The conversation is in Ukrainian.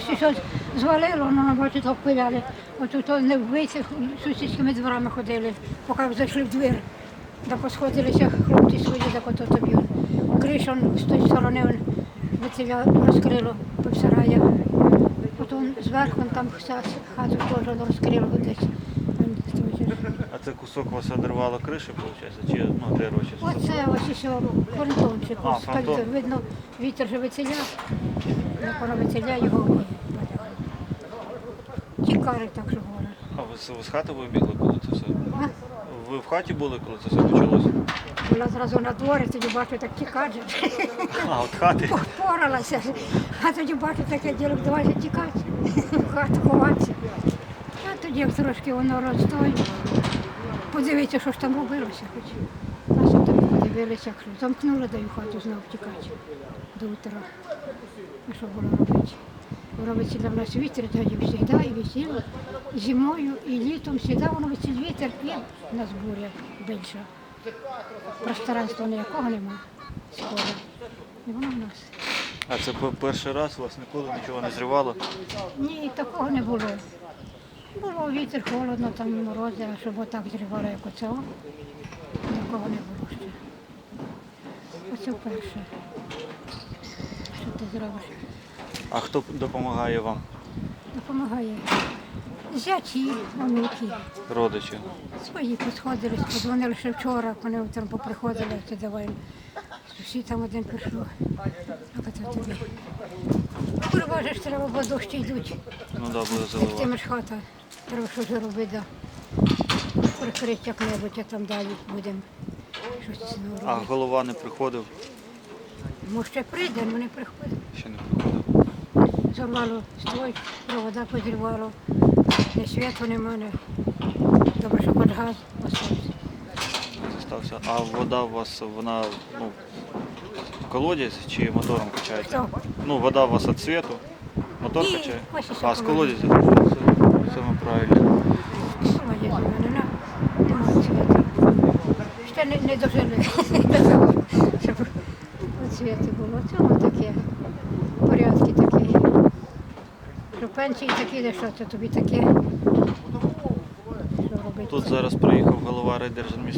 ось щось звалило, воно на бачить обпиляли. От тут не вбивці сусідськими дворами ходили, поки зайшли в двір. Да посходилися хлопці свої, так ото тобі. Кришу з тої сторони он, вицеля розкрило по сарая. Потім зверху там хату теж розкрило десь. Же. Це кусок вас одервало криші, виходить? Чи ну, дерево чи що? Оце ось ще фронтончик. А, Ось фронтон. видно, вітер же вицеля, як воно вицеля його. падає. Тікари так що говорять. А ви, з- ви з хати вибігли, коли це все? А? Ви в хаті були, коли це все почалося? Була зразу на дворі, тоді бачу, так тікати. А, от хати. Поралася. А тоді бачу таке діло, давай же тікати, в хату ховатися. Тоді як трошки воно розстой. Подивіться, що ж там робилося хоч. А що там подивилися, що замкнули, даю хату знов тікати до утра. А що було робити? Робиться для нас вітер, тоді завжди і весіло. Зимою і літом завжди воно висить вітер і в нас буря більша. Пространства ніякого немає. Скоро. І воно в нас. А це перший раз у вас ніколи нічого не зривало? Ні, такого не було. Було вітер, холодно, там морози, а щоб отак зривало, як оце. о, Такого не було ще. Оце вперше. Що ти зробиш? А хто допомагає вам? Допомагає. Зяті, онуки. Родичі? Свої посходились, подзвонили ще вчора, вони утром поприходили, то давай. Всі там один прийшов. А це тобі. Переважиш, треба, бо дощі йдуть. Ну так, да, буде Як заливати. тим ж хата, треба щось робити, да. Прикрити як-небудь, а там далі будемо щось знову А голова не приходив? Може ще прийде, але не приходить. Ще не приходив. Зорвало стой, провода позірвало, не світу нема, не. Добре, що хоч газ остався. А вода у вас, вона, ну, колодязь чи мотором качається? Хто? Ну, вода у вас від світу, мотор Ні, качає? ось А, з колодязь. колодязя? Ми правильно. Ще не, не дожили світу було. Це таке, порядки такі. Що пенсії такі, де що це тобі таке. Що робити? Тут зараз приїхав голова райдержадміністрації.